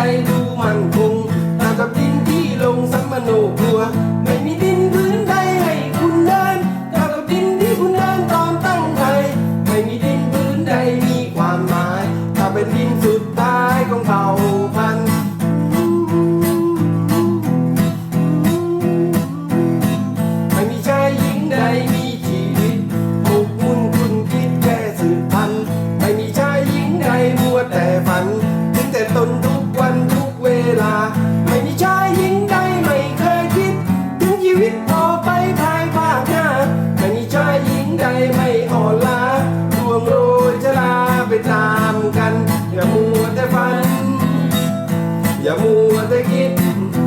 ใจดูมัน 我的眼。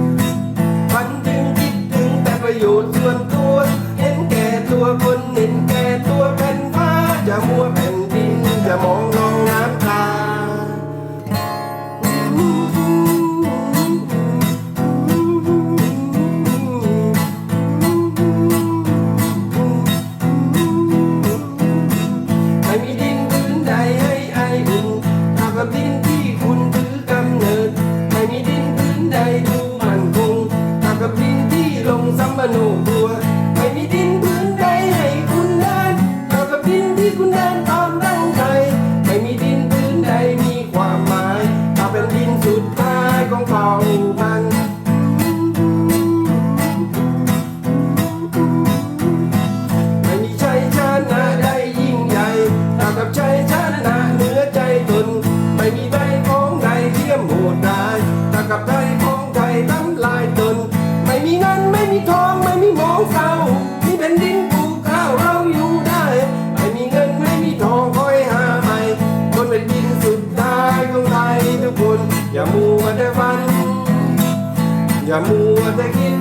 อย่ามัวแต่คิน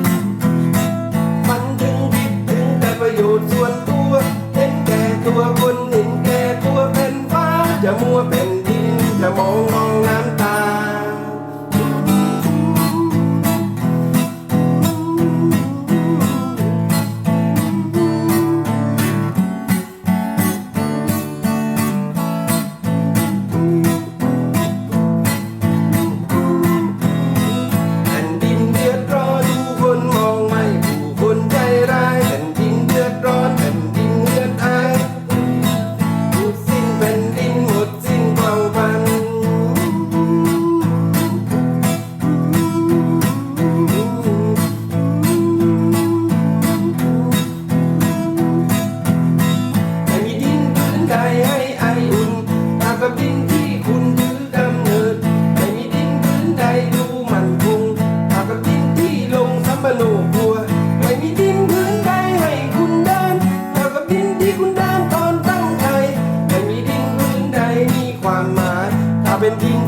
มันถึงคิดถึงแต่ประโยชน์ส่วนตัวเห็นแก่ตัวคนเห็นแก่ตัวเป็นฟ้าอย่ามัวเป็นดินอย่ามองมอง ใจไอบินที่คุณถือกำเนิดไม่มีดินพื้นใดดูมันคงตามกับินที่ลงสัมปโนกัวไม่มีดินพื้นใดให้คุณเดินตามกับินที่คุณเดนตอนตั้งใจไม่มีดินพื้นใดมีความหมายถ้าเป็นดิน